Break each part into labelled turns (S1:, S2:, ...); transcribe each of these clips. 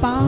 S1: Bye.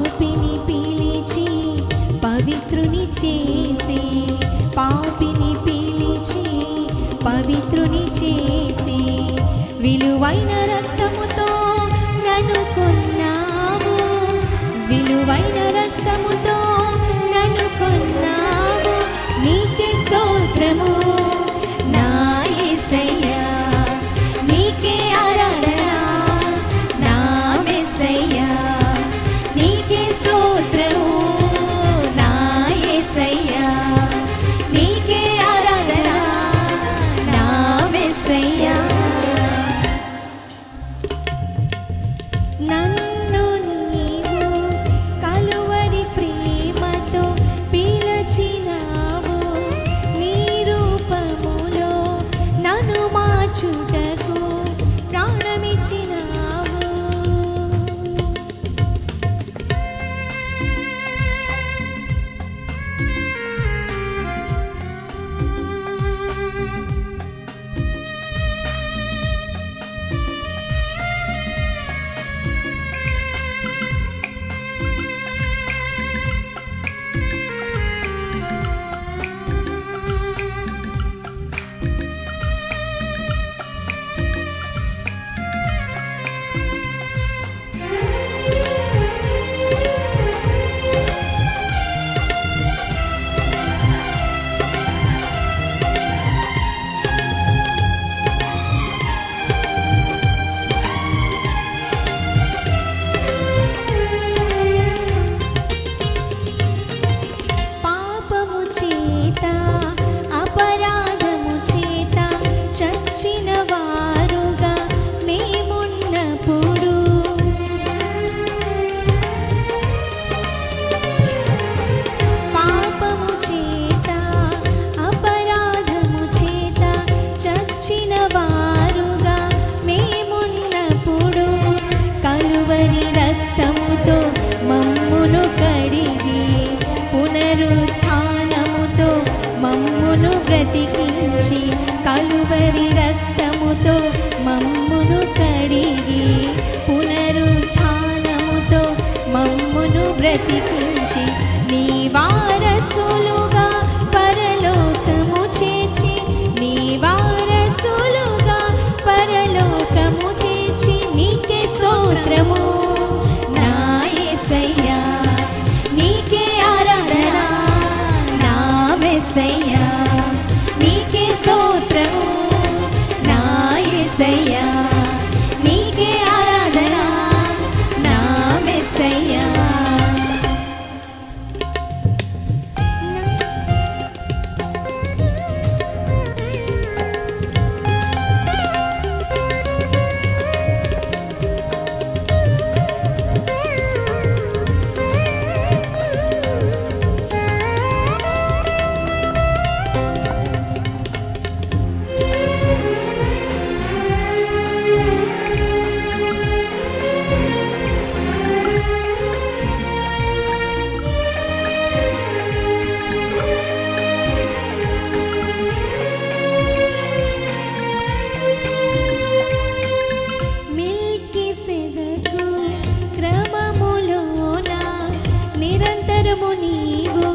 S1: నీవు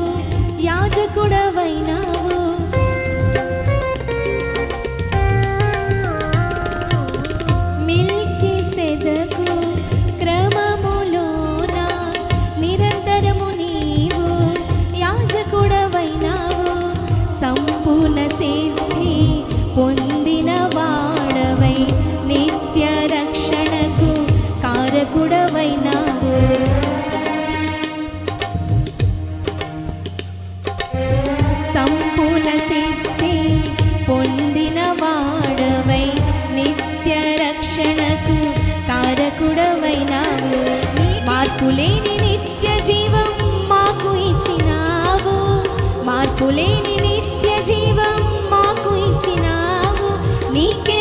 S1: యాజకుడవ మార్పులేని నిత్య జీవం మాకు ఇచ్చినావు. నీకే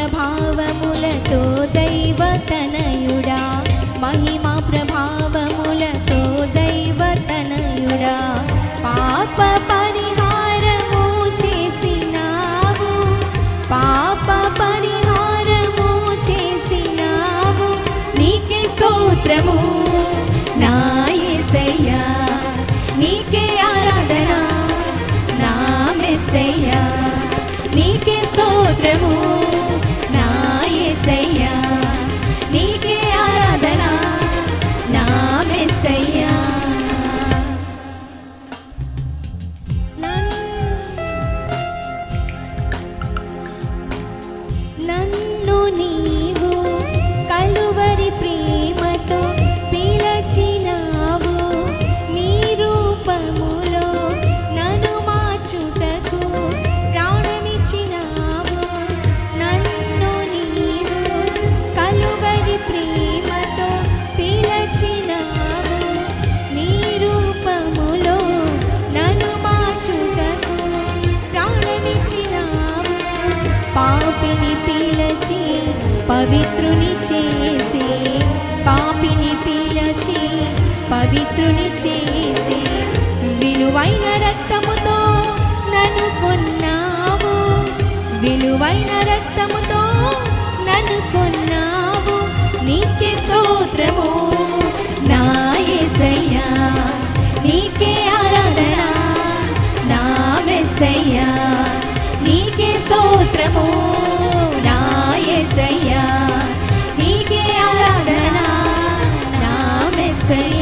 S1: ప్రభావములతో దైవ తనయుడా. మహిమా ప్రభావ పవిత్రుని చేసి పాపిని పిలచి పవిత్రుని చేసి విలువైన రక్తముతో నన్ను కొన్నావు. విలువైన రక్తము stay